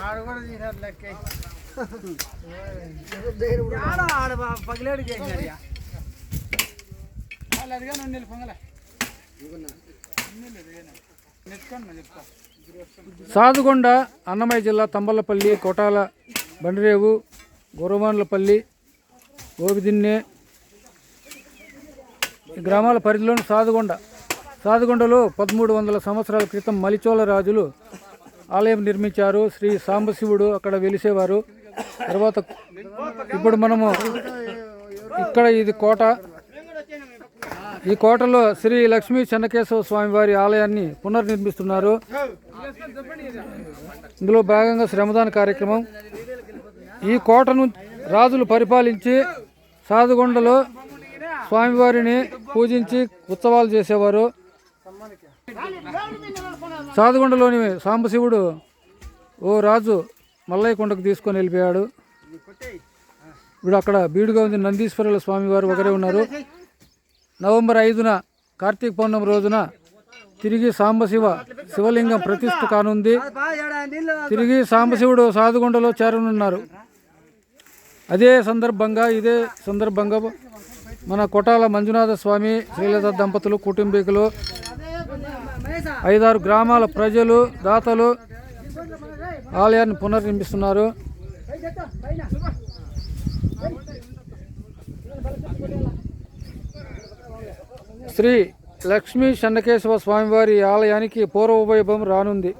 ఆడు కూడా లెక్క ఆడ పగిలేడు వాళ్ళు పొంగలే సాదుగొండ అన్నమయ్య జిల్లా తంబలపల్లి కోటాల బండిరేవు గురవాన్లపల్లి గోబిదిన్నె ఈ గ్రామాల పరిధిలోని సాదుగొండ. సాదిగొండలో పదమూడు వందల సంవత్సరాల క్రితం మలిచోళ రాజులు ఆలయం నిర్మించారు. శ్రీ సాంబశివుడు అక్కడ వెలిసేవారు. తర్వాత ఇప్పుడు మనము ఇక్కడ ఇది కోట. ఈ కోటలో శ్రీ లక్ష్మీ చెన్నకేశవ స్వామి వారి ఆలయాన్ని పునర్నిర్మిస్తున్నారు. ఇందులో భాగంగా శ్రమదాన కార్యక్రమం. ఈ కోటను రాజులు పరిపాలించి సాదుగొండలో స్వామివారిని పూజించి ఉత్సవాలు చేసేవారు. సాదుగొండలోని సాంబశివుడు ఓ రాజు మల్లయ్య కొండకు తీసుకొని వెళ్ళిపోయాడు. ఇప్పుడు అక్కడ బీడుగా ఉంది. నందీశ్వరుల స్వామివారు ఒకరే ఉన్నారు. నవంబర్ ఐదున కార్తీక పౌర్ణమి రోజున తిరిగి సాంబశివ శివలింగం ప్రతిష్ఠ కానుంది. తిరిగి సాంబశివుడు సాధుగొండలో చేరనున్నారు. అదే సందర్భంగా ఇదే సందర్భంగా మన కొటాల మంజునాథ స్వామి శ్రీలత దంపతులు కుటుంబీకులు ఐదారు గ్రామాల ప్రజలు దాతలు ఆలయాన్ని పునర్నిర్మిస్తున్నారు. శ్రీ లక్ష్మీ చెన్నకేశవ స్వామివారి ఆలయానికి పూర్వ వైభవం రానుంది.